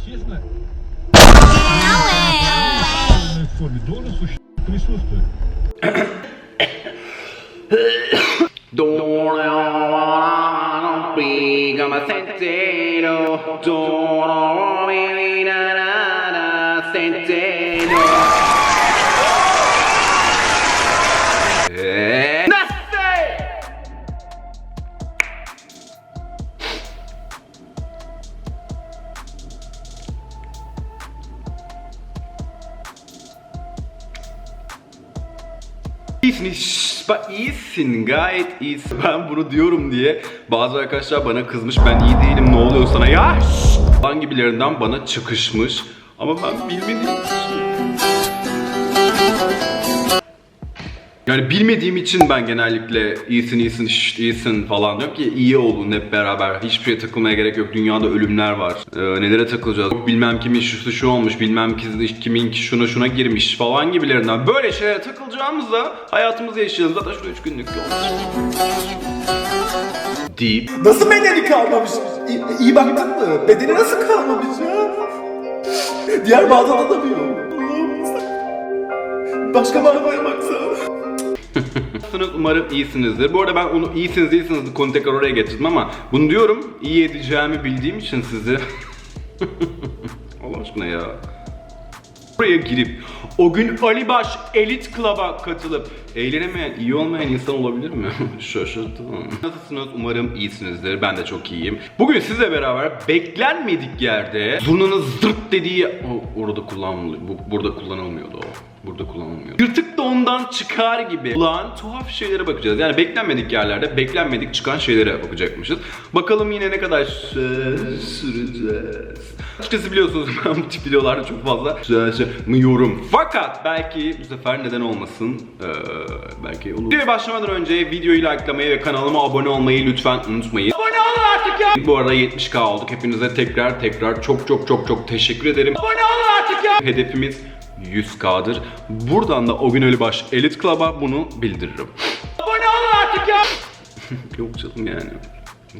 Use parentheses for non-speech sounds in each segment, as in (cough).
естественно, в форме должен существовать, присутствует. Don't be come sentero. Don't İyisin, gayet iyisin. Ben bunu diyorum diye bazı arkadaşlar bana kızmış. Ben iyi değilim, ne oluyor sana ya? Şşş! Falan gibilerinden bana çıkışmış. Ama ben bilmediğim için... Yani bilmediğim için ben genellikle iyisin iyisin şşt iyisin falan diyorum ki iyi olun hep beraber. Hiçbir şeye takılmaya gerek yok. Dünyada ölümler var. Ee, nelere takılacağız? Bilmem kimin şusu şu olmuş, bilmem ki- kimin ki şuna şuna girmiş falan gibilerinden. Böyle şeylere takılacağımızda hayatımızı yaşayalım. Zaten şurada 3 günlük yol. Deyip Nasıl bedeni kalmamış? İyi, iyi baktın mı? Bedeni nasıl kalmamış ya? Diğer bağda da mı yok? Allah'ım. Başka baksana. Nasılsınız? Umarım iyisinizdir. Bu arada ben onu iyisiniz iyisiniz konu tekrar oraya getirdim ama bunu diyorum iyi edeceğimi bildiğim için sizi (laughs) Allah aşkına ya. Buraya girip o gün Ali Baş Elit Club'a katılıp eğlenemeyen, iyi olmayan insan olabilir mi? (laughs) Şaşırdım. Nasılsınız? Umarım iyisinizdir. Ben de çok iyiyim. Bugün sizle beraber beklenmedik yerde zurnanın zırt dediği o, orada kullanılıyor. Bu, burada kullanılmıyordu o. Burada kullanılmıyor. Yırtık da ondan çıkar gibi olan tuhaf şeylere bakacağız. Yani beklenmedik yerlerde beklenmedik çıkan şeylere bakacakmışız. Bakalım yine ne kadar sü- süreceğiz. Açıkçası biliyorsunuz (laughs) ben bu tip videolarda çok fazla süremiyorum. Fakat belki bu sefer neden olmasın ee, belki olur. Videoya başlamadan önce videoyu likelamayı ve kanalıma abone olmayı lütfen unutmayın. Abone olun artık ya! Bu arada 70k olduk. Hepinize tekrar tekrar çok çok çok çok teşekkür ederim. Abone olun artık ya! Hedefimiz 100k'dır. Buradan da o gün Ali Baş Elite Club'a bunu bildiririm. Abone olun artık ya! (laughs) Yok canım yani.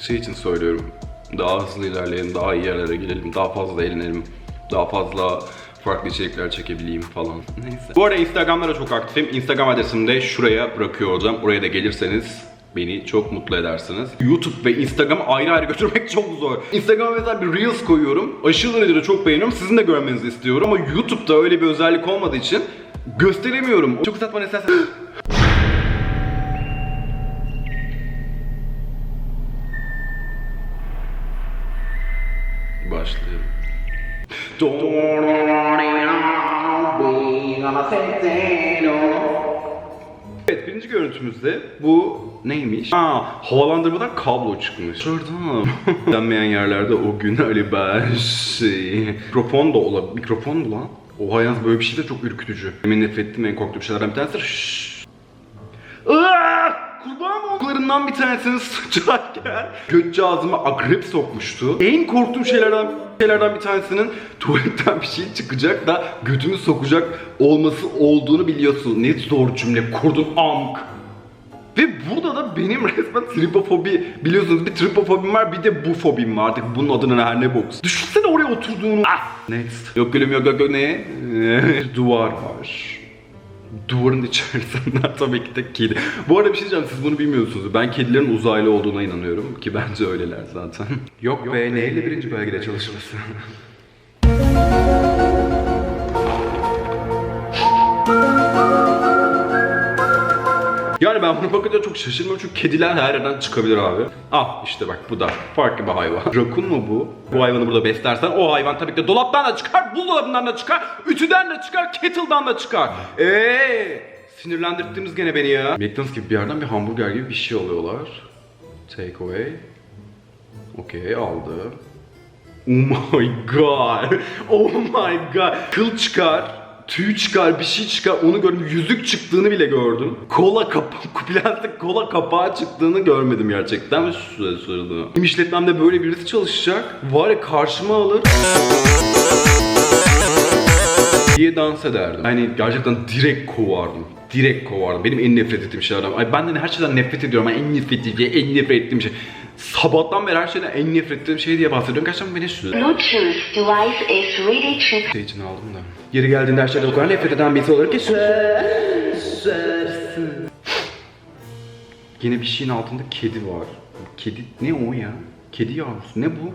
Şey için söylüyorum. Daha hızlı ilerleyelim, daha iyi yerlere gelelim, daha fazla eğlenelim, daha fazla farklı içerikler çekebileyim falan. Neyse. Bu arada Instagram'da da çok aktifim. Instagram adresimi de şuraya bırakıyor olacağım. Oraya da gelirseniz beni çok mutlu edersiniz. YouTube ve Instagram ayrı ayrı (laughs) götürmek çok zor. Instagram'a mesela bir Reels koyuyorum. Aşırı derecede çok beğeniyorum. Sizin de görmenizi istiyorum. Ama YouTube'da öyle bir özellik olmadığı için gösteremiyorum. Çok uzatmanı istersen... (gasps) Başlayalım. Evet birinci görüntümüzde bu neymiş? Aa havalandırmadan kablo çıkmış. Şuradan. (laughs) Denmeyen yerlerde o gün Ali Baş. Mikrofon da olabilir. Mikrofon mu lan? Oha yalnız böyle bir şey de çok ürkütücü. Benim nefret ettiğim en korktuğum şeylerden bir tanesi. Şşş. Aa! Kurban oklarından bir tanesini (laughs) sıçarken götçe ağzıma akrep sokmuştu. En korktuğum şeylerden şeylerden bir tanesinin tuvaletten bir şey çıkacak da götümü sokacak olması olduğunu biliyorsun. Ne zor cümle kurdun amk. Ve burada da benim (laughs) resmen tripofobi biliyorsunuz bir tripofobim var bir de bu fobim var artık bunun adına her ne boks. Düşünsene oraya oturduğunu. Ah, next. Yok gülüm yok yok ne? (laughs) Duvar var. Duvarın (laughs) içerisinden tabii ki de kedi. Bu arada bir şey diyeceğim siz bunu bilmiyorsunuz. Ben kedilerin uzaylı olduğuna inanıyorum ki bence öyleler zaten. Yok, be neyle birinci belgede çalışması? (laughs) Yani ben bunu bakınca çok şaşırmıyorum çünkü kediler her yerden çıkabilir abi. Ah işte bak bu da farklı bir hayvan. Rakun mu bu? Bu hayvanı burada beslersen o hayvan tabii ki de dolaptan da çıkar, buzdolabından da çıkar, ütüden de çıkar, kettle'dan da çıkar. Eee sinirlendirdiniz gene beni ya. McDonald's gibi bir yerden bir hamburger gibi bir şey alıyorlar. Take away. Okey aldı. Oh my god. (laughs) Oh my god. Kıl çıkar. Tüy çıkar, bir şey çıkar. Onu gördüm. Yüzük çıktığını bile gördüm. Kola kapağı, plastik (laughs) kola kapağı çıktığını görmedim gerçekten. Ve şurada şurada. Benim işletmemde böyle birisi çalışacak. Var ya karşıma alır. diye dans ederdim. Yani gerçekten direkt kovardım. Direkt kovardım. Benim en nefret ettiğim şeylerden. Ay benden her şeyden nefret ediyorum. ama en nefret edici, en nefret ettiğim şey. Sabahtan beri her şeyden en nefret ettiğim şey diye bahsediyorum. Gerçekten beni şu Bluetooth device is ready to şey için aldım da. Yeri geldiğinde her şeyden o kadar nefret eden birisi olarak ki Yine bir şeyin altında kedi var. Kedi ne o ya? Kedi yavrusu ne bu?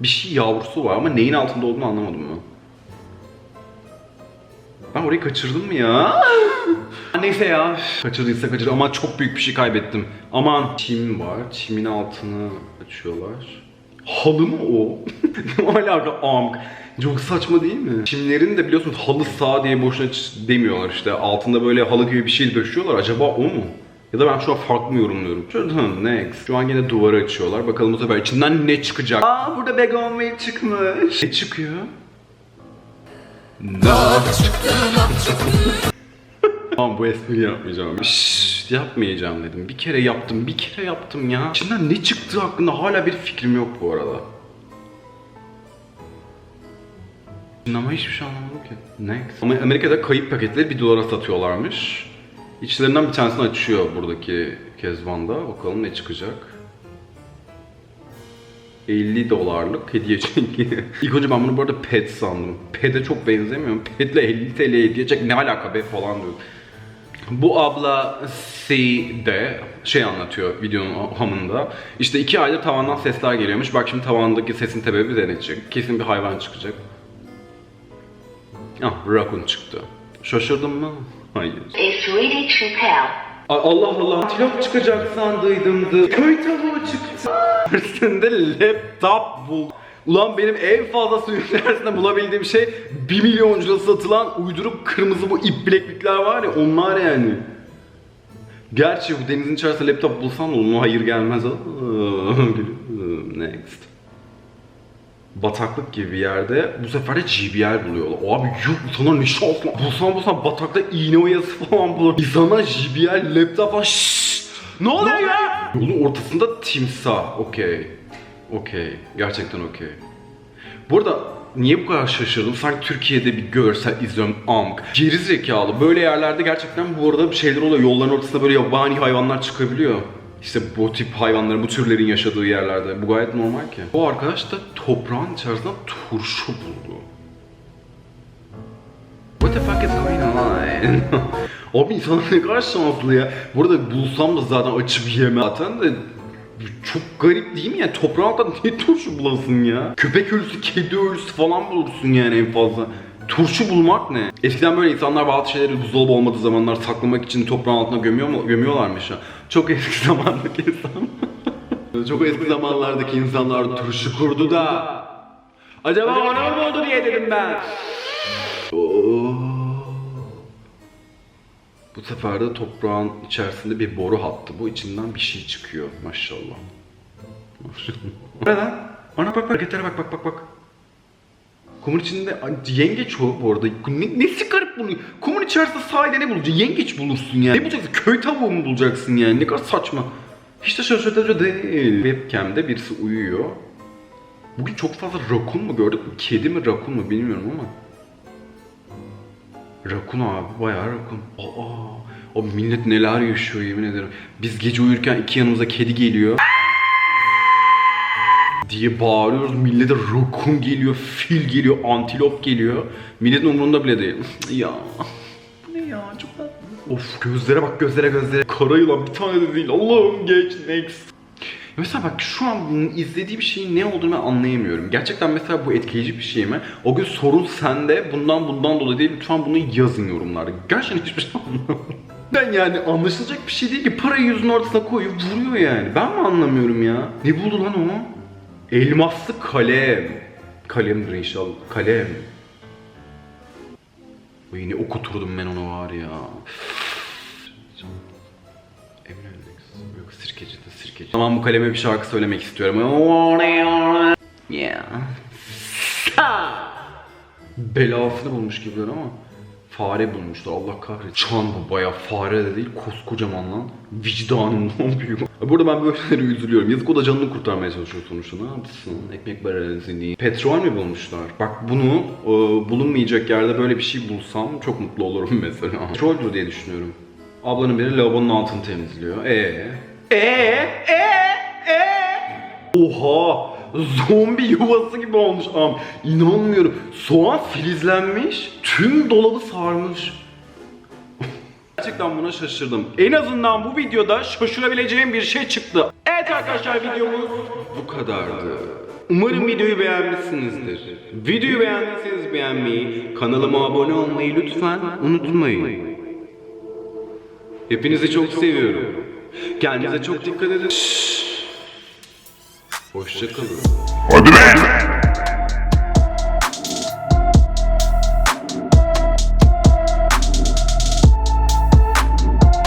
Bir şey yavrusu var ama neyin altında olduğunu anlamadım ben. Orayı kaçırdım mı ya? (laughs) Neyse ya. Kaçırdıysa kaçırdı ama çok büyük bir şey kaybettim. Aman. Çim var. Çimin altını açıyorlar. Halı mı o? (laughs) ne alaka amk? Çok saçma değil mi? Çimlerin de biliyorsunuz halı sağ diye boşuna demiyorlar işte. Altında böyle halı gibi bir şey döşüyorlar. Acaba o mu? Ya da ben şu an farklı mı yorumluyorum? Next. Şu an yine duvarı açıyorlar. Bakalım bu sefer içinden ne çıkacak? Aa burada Begonville çıkmış. Ne çıkıyor? (laughs) Tamam bu espriyi yapmayacağım. Şşş yapmayacağım dedim. Bir kere yaptım, bir kere yaptım ya. İçinden ne çıktığı hakkında hala bir fikrim yok bu arada. Ama hiçbir şey anlamadım ki. Next. Ama Amerika'da kayıp paketleri 1 dolara satıyorlarmış. İçlerinden bir tanesini açıyor buradaki Kezban'da. Bakalım ne çıkacak. 50 dolarlık hediye çeki. (laughs) İlk önce ben bunu bu arada pet sandım. Pet'e çok benzemiyor. Pet'le 50 TL hediye çek ne alaka be falan diyor. Bu abla C'de şey anlatıyor videonun hamında. İşte iki aydır tavandan sesler geliyormuş. Bak şimdi tavandaki sesin sebebi de ne çıkacak? Kesin bir hayvan çıkacak. Ah, raccoon çıktı. Şaşırdın mı? Hayır. Allah Allah antilop çıkacak sandıydımdı. Köy tavuğu çıktı. Üstünde laptop bul. Ulan benim en fazla suyun içerisinde bulabildiğim şey 1 milyon lira satılan uyduruk kırmızı bu ip bileklikler var ya onlar yani. Gerçi bu denizin içerisinde laptop bulsam da hayır gelmez. Next. Bataklık gibi bir yerde bu sefer de GBL buluyorlar. Abi yuh sana ne şans lan. Bulsam bulsam batakta iğne oyası (laughs) falan bulur. İnsanlar GBL laptop falan şşş. Ne oluyor ya? Yolun ortasında timsah. Okey. Okey. Gerçekten okey. Bu arada niye bu kadar şaşırdım? Sanki Türkiye'de bir görsel izliyorum amk. Geri zekalı. Böyle yerlerde gerçekten bu arada bir şeyler oluyor. Yolların ortasında böyle yabani hayvanlar çıkabiliyor. İşte bu tip hayvanların, bu türlerin yaşadığı yerlerde. Bu gayet normal ki. Bu arkadaş da toprağın içerisinden turşu buldu. What the fuck is going on? (laughs) Abi insanlar ne kadar şanslı ya. Bu arada bulsam da zaten açıp yemem. Zaten de çok garip değil mi ya? Toprağın altında niye turşu bulasın ya? Köpek ölüsü, kedi ölüsü falan bulursun yani en fazla. Turşu bulmak ne? Eskiden böyle insanlar bazı şeyleri buzdolabı olmadığı zamanlar saklamak için toprağın altına gömüyor mu, gömüyorlarmış ya. Çok eski (laughs) zamandaki insan. Çok eski zamanlardaki insanlar turşu kurdu da. Acaba ona mı oldu diye dedim ben. Oo. Bu sefer de toprağın içerisinde bir boru hattı. Bu içinden bir şey çıkıyor maşallah. Maşallah. Ne lan? Ana bak bak hareketlere bak bak bak bak. Kumun içinde yengeç o bu arada. Ne, nesi garip bunu? Kumun içerisinde sahilde ne bulacaksın? Yengeç bulursun yani. Ne bulacaksın? Köy tavuğu mu bulacaksın yani? Ne kadar saçma. Hiç de şaşırtıcı değil. Webcam'de birisi uyuyor. Bugün çok fazla rakun mu gördük? Kedi mi rakun mu bilmiyorum ama. Rakun abi bayağı rakun. Aa, o millet neler yaşıyor yemin ederim. Biz gece uyurken iki yanımıza kedi geliyor. diye bağırıyoruz. Millete rakun geliyor, fil geliyor, antilop geliyor. Milletin umurunda bile değil. (laughs) ya Of gözlere bak gözlere gözlere. Kara yılan bir tane de değil. Allah'ım geç next. Mesela bak şu an bunun izlediği bir şeyin ne olduğunu ben anlayamıyorum. Gerçekten mesela bu etkileyici bir şey mi? O gün sorun sende, bundan bundan dolayı değil. Lütfen bunu yazın yorumlarda. Gerçekten hiçbir şey anlamadım. Ben yani anlaşılacak bir şey değil ki. Parayı yüzün ortasına koyup vuruyor yani. Ben mi anlamıyorum ya? Ne buldu lan o? Elmaslı kalem. Kalemdir inşallah. Kalem. Ay ne okuturdum ben onu var ya. Yok sirkeci de sirkeci. Tamam bu kaleme bir şarkı söylemek istiyorum. Yeah. Belasını bulmuş gibiler ama fare bulmuşlar Allah kahretsin. Çan bu baya fare de değil koskocaman lan. Vicdanından (laughs) büyük. Burada ben böyle şeylere üzülüyorum. Yazık o da canını kurtarmaya çalışıyor sonuçta. Ne yapsın? Ekmek değil. Petrol mü bulmuşlar? Bak bunu e, bulunmayacak yerde böyle bir şey bulsam çok mutlu olurum (laughs) mesela. Petroldür diye düşünüyorum. Ablanın biri lavabonun altını temizliyor. Ee? Ee? Ee? Ee? Oha! Zombi yuvası gibi olmuş am. İnanmıyorum. Soğan filizlenmiş, tüm dolabı sarmış. Gerçekten buna şaşırdım. En azından bu videoda şaşırabileceğim bir şey çıktı. Evet arkadaşlar videomuz bu kadardı. Umarım videoyu beğenmişsinizdir. Videoyu beğendiyseniz beğenmeyi, kanalıma abone olmayı lütfen unutmayın. Hepinizi çok seviyorum. Kendinize çok dikkat edin. Hoşçakalın. Hadi be!